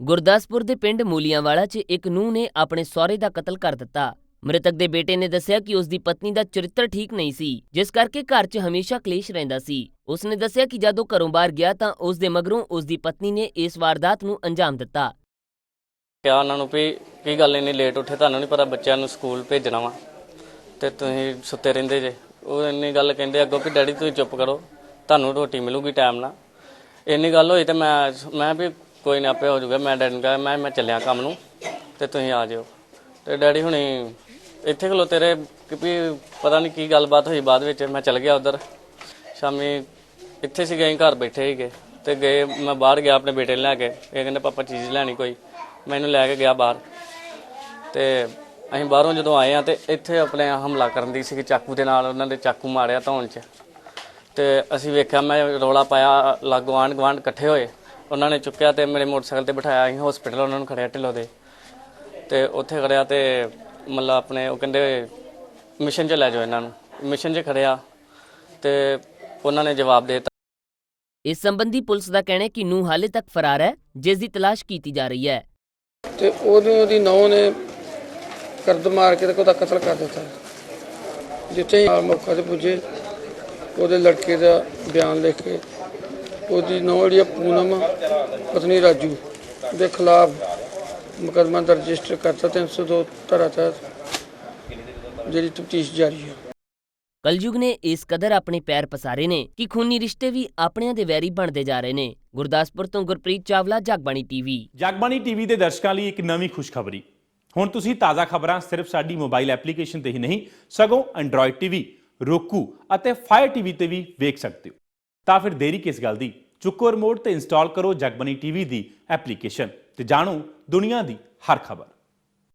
ਗੁਰਦਾਸਪੁਰ ਦੇ ਪਿੰਡ ਮੂਲੀਆਂਵਾਲਾ 'ਚ ਇੱਕ ਨੂੰਹ ਨੇ ਆਪਣੇ ਸਹੁਰੇ ਦਾ ਕਤਲ ਕਰ ਦਿੱਤਾ। ਮ੍ਰਿਤਕ ਦੇ ਬੇਟੇ ਨੇ ਦੱਸਿਆ ਕਿ ਉਸ ਦੀ ਪਤਨੀ ਦਾ ਚਰਿੱਤਰ ਠੀਕ ਨਹੀਂ ਸੀ, ਜਿਸ ਕਰਕੇ ਘਰ 'ਚ ਹਮੇਸ਼ਾ ਕਲੇਸ਼ ਰਹਿੰਦਾ ਸੀ। ਉਸ ਨੇ ਦੱਸਿਆ ਕਿ ਜਦੋਂ ਘਰੋਂ ਬਾਹਰ ਗਿਆ ਤਾਂ ਉਸ ਦੇ ਮਗਰੋਂ ਉਸ ਦੀ ਪਤਨੀ ਨੇ ਇਸ ਵਾਰਦਾਤ ਨੂੰ ਅੰਜਾਮ ਦਿੱਤਾ। ਕਿਹਾ ਉਹਨਾਂ ਨੂੰ ਵੀ ਕੀ ਗੱਲ ਇੰਨੀ ਲੇਟ ਉੱਠੇ ਤੁਹਾਨੂੰ ਨਹੀਂ ਪਤਾ ਬੱਚਿਆਂ ਨੂੰ ਸਕੂਲ ਭੇਜਣਾ ਵਾ, ਤੇ ਤੁਸੀਂ ਸੁੱਤੇ ਰਹਿੰਦੇ ਜੇ। ਉਹ ਇੰਨੀ ਗੱਲ ਕਹਿੰਦੇ ਅੱਗੋਂ ਕਿ ਡੈਡੀ ਤੁਸੀਂ ਚੁੱਪ ਕਰੋ, ਤੁਹਾਨੂੰ ਰੋਟੀ ਮਿਲੂਗੀ ਟਾਈਮ ਨਾਲ। ਇੰਨੀ ਗੱਲ ਹੋਈ ਤੇ ਮੈਂ ਮੈਂ ਵੀ ਕੋਈ ਨਾ ਆਪੇ ਹੋ ਜਾਊਗਾ ਮੈਂ ਡੈਡੀ ਨੂੰ ਕਿਹਾ, ਮੈਂ ਮੈਂ ਚੱਲਿਆ ਕੰਮ ਨੂੰ, ਤੇ ਤੁਸੀਂ ਆ ਜਿਓ। ਤੇ ਡੈਡੀ ਹੁਣੀ ਇੱਥੇ ਖਲੋ ਤੇਰੇ, ਕਿ ਵੀ ਪਤਾ ਨਹੀਂ ਕੀ ਗੱਲਬਾਤ ਹੋਈ ਬਾਅਦ ਵਿੱਚ, ਮੈਂ ਚੱਲ ਗਿਆ ਉਧਰ। ਸ਼ਾਮੀ ਇੱਥੇ ਸੀ, ਗਏ ਘਰ ਬੈਠੇ ਸੀਗੇ, ਤੇ ਗਏ, ਮੈਂ ਬਾਹਰ ਗਿਆ ਆਪਣੇ ਬੇਟੇ ਨੂੰ ਲੈ ਕੇ। ਇਹ ਕਹਿੰਦੇ, ਪਾਪਾ, ਚੀਜ਼ ਲੈਣੀ ਕੋਈ। ਮੈਨੂੰ ਲੈ ਕੇ ਗਿਆ ਬਾਹਰ। ਤੇ ਅਸੀਂ ਬਾਹਰੋਂ ਜਦੋਂ ਆਏ ਆ ਤੇ ਇੱਥੇ ਆਪਣੇ ਹਮਲਾ ਕਰਨ ਦੀ ਸੀ ਚਾਕੂ ਦੇ ਨਾਲ, ਉਹਨਾਂ ਦੇ ਚਾਕੂ ਮਾਰਿਆ ਧੌਣ 'ਚ। ਤੇ ਅਸੀਂ ਵੇਖਿਆ, ਮੈਂ ਰੋਲਾ ਪਾਇਆ, ਲਾਗੋ ਆਂਢ ਗੁਆਂਢ ਇਕੱਠੇ ਹੋਏ। ਉਹਨਾਂ ਨੇ ਚੁੱਕਿਆ ਤੇ ਮੇਰੇ ਮੋਟਰਸਾਈਕਲ ਤੇ ਬਿਠਾਇਆ ਅਸੀਂ ਹਸਪੀਟਲ ਉਹਨਾਂ ਨੂੰ ਖੜਿਆ ਢਿੱਲੋਂ ਦੇ। ਤੇ ਉੱਥੇ ਖੜਿਆ ਤੇ ਮਤਲਬ ਆਪਣੇ ਉਹ ਕਹਿੰਦੇ ਮਿਸ਼ਨ 'ਚ ਲੈ ਜਾਓ ਇਹਨਾਂ ਨੂੰ। ਮਿਸ਼ਨ 'ਚ ਖੜਿਆ ਤੇ ਉਹਨਾਂ ਨੇ ਜਵਾਬ ਦੇ ਦਿੱਤਾ। ਇਸ ਸੰਬੰਧੀ ਪੁਲਿਸ ਦਾ ਕਹਿਣਾ ਹੈ ਕਿ ਨੂੰਹ ਹਾਲੇ ਤੱਕ ਫਰਾਰ ਹੈ ਜਿਸ ਦੀ ਤਲਾਸ਼ ਕੀਤੀ ਜਾ ਰਹੀ ਹੈ। ਤੇ ਉਹਨੂੰ ਉਹਦੀ ਨੌਂ ਨੇ ਕਰਦ ਮਾਰ ਕੇ ਤੇ ਉਹਦਾ ਕਤਲ ਕਰ ਦਿੱਤਾ। ਜਿੱਥੇ ਮੌਕਾ ਤੇ ਪੁੱਜੇ ਉਹਦੇ ਲੜਕੇ ਦਾ ਬਿਆਨ ਲਿਖ ਕੇ ਉਹਦੀ ਨੌਂ ਜਿਹੜੀ ਆ ਪੂਨਮ ਪਤਨੀ ਰਾਜੂ ਦੇ ਖਿਲਾਫ ਮੁਕੱਦਮਾ ਦਰਜ ਰਜਿਸਟਰ ਕਰਤਾ 302 ਧਾਰਾ ਤਹਿਤ ਜਿਹੜੀ ਤਫਤੀਸ਼ ਜਾਰੀ ਹੈ ਕਲਯੁਗ ਨੇ ਇਸ ਕਦਰ ਆਪਣੇ ਪੈਰ ਪਸਾਰੇ ਨੇ ਕਿ ਖੂਨੀ ਰਿਸ਼ਤੇ ਵੀ ਆਪਣਿਆਂ ਦੇ ਵੈਰੀ ਬਣਦੇ ਜਾ ਰਹੇ ਨੇ। ਗੁਰਦਾਸਪੁਰ ਤੋਂ ਗੁਰਪ੍ਰੀਤ ਚਾਵਲਾ ਜਗਬਾਣੀ ਟੀਵੀ। ਜਗਬਾਣੀ ਟੀਵੀ ਦੇ ਦਰਸ਼ਕਾਂ ਲਈ ਇੱਕ ਨਵੀਂ ਖੁਸ਼ਖਬਰੀ। ਹੁਣ ਤੁਸੀਂ ਤਾਜ਼ਾ ਖਬਰਾਂ ਸਿਰਫ ਸਾਡੀ ਮੋਬਾਈਲ ਐਪਲੀਕੇਸ਼ਨ ਤੇ ਹੀ ਨਹੀਂ ਸਗੋਂ ਐਂਡਰੋਇਡ ਟੀਵੀ roku ਅਤੇ ਫਾਇਰ ਟੀਵੀ ਤੇ ਵੀ ਵੇਖ ਸਕਦੇ ਹੋ। ਤਾਂ ਫਿਰ ਦੇਰੀ ਕਿਸ ਗੱਲ ਦੀ? ਚੁੱਕੋ ਰਿਮੋਟ ਤੇ ਇੰਸਟਾਲ ਕਰੋ ਜਗਬਾਣੀ ਟੀਵੀ ਦੀ ਐਪਲੀਕੇਸ਼ਨ ਤੇ ਜਾਣੋ ਦੁਨੀਆ ਦੀ ਹਰ ਖਬਰ।